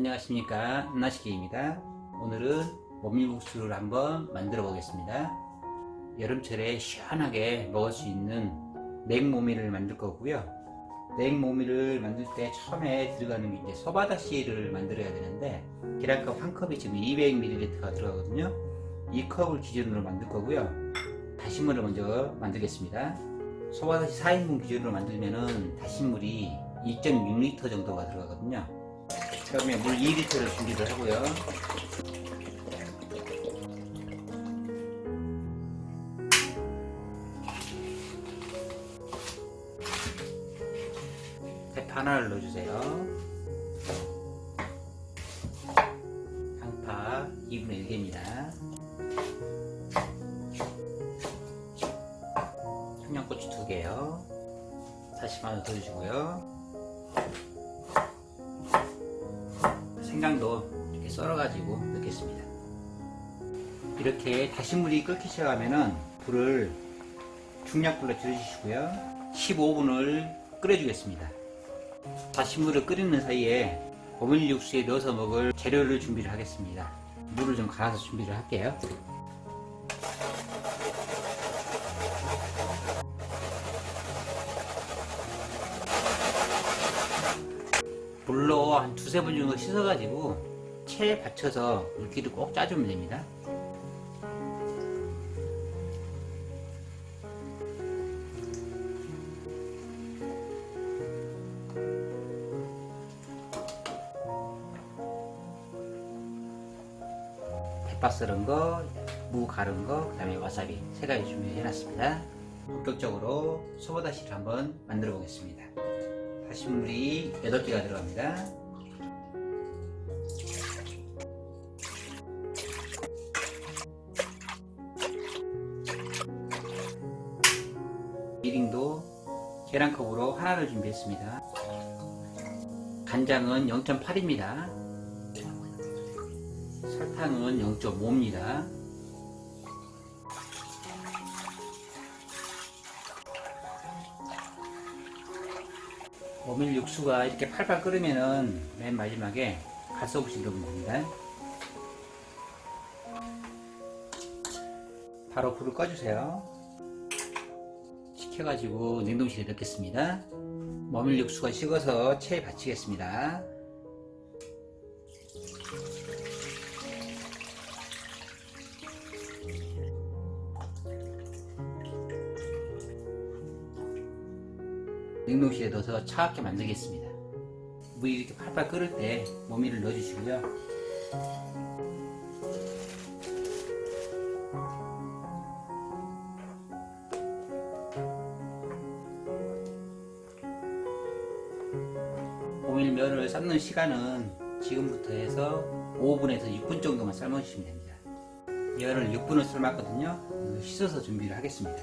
안녕하십니까. 나시기입니다. 오늘은 모밀국수를 한번 만들어 보겠습니다. 여름철에 시원하게 먹을 수 있는 냉모밀을 만들 거고요. 냉모밀을 만들 때 처음에 들어가는 게 이제 소바다시를 만들어야 되는데 계란컵 한 컵이 지금 200ml가 들어가거든요. 이 컵을 기준으로 만들 거고요. 다시물을 먼저 만들겠습니다. 소바다시 4인분 기준으로 만들면은 다시물이 2.6L 정도가 들어가거든요 그러면 물 2리터를 준비를 하고요. 대파 하나를 넣어주세요. 양파 2분의 1개입니다. 청양고추 2개요. 다시 마늘 넣어주시고요. 생강도 이렇게 썰어가지고 넣겠습니다. 이렇게 다시물이 끓기 시작하면은 불을 중약불로 줄여주시고요. 15분을 끓여주겠습니다. 다시물을 끓이는 사이에 오밀 육수에 넣어서 먹을 재료를 준비를 하겠습니다. 물을 좀 갈아서 준비를 할게요. 물로 한 두세 번 정도 씻어가지고 체에 받쳐서 물기를 꼭 짜주면 됩니다. 대파 썰은 거, 무 갈은 거, 그 다음에 와사비 세 가지 준비해놨습니다. 본격적으로 소보다시를 한번 만들어 보겠습니다. 다시물이 8개가 들어갑니다. 미링도 계란컵으로 하나를 준비했습니다. 간장은 0.8입니다. 설탕은 0.5입니다. 모밀 육수가 이렇게 팔팔 끓으면은 맨 마지막에 갓소부시 넣으면 됩니다. 바로 불을 꺼주세요. 식혀가지고 냉동실에 넣겠습니다. 모밀 육수가 식어서 체에 받치겠습니다. 냉동실에 넣어서 차갑게 만들겠습니다. 물이 이렇게 팔팔 끓을 때 모밀을 넣어주시고요. 모밀면을 삶는 시간은 지금부터 해서 5분에서 6분 정도만 삶아주시면 됩니다. 면을 6분을 삶았거든요. 씻어서 준비를 하겠습니다.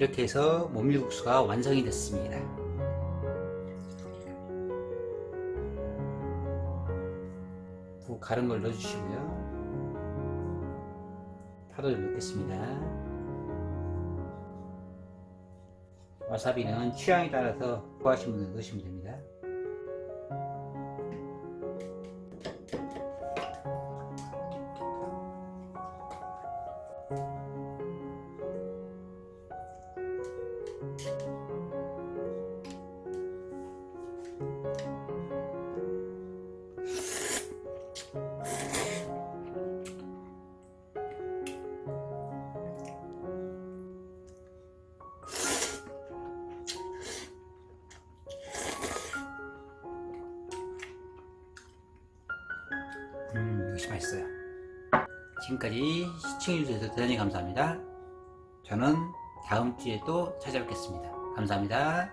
이렇게 해서 모밀국수가 완성이 됐습니다. 무 가른 걸 넣어주시고요. 파도를 넣겠습니다. 와사비는 취향에 따라서 좋아하시는 분들 넣으시면 됩니다. 것이 맛있어요. 지금까지 시청해주셔서 대단히 감사합니다. 저는 다음 주에 또 찾아뵙겠습니다. 감사합니다.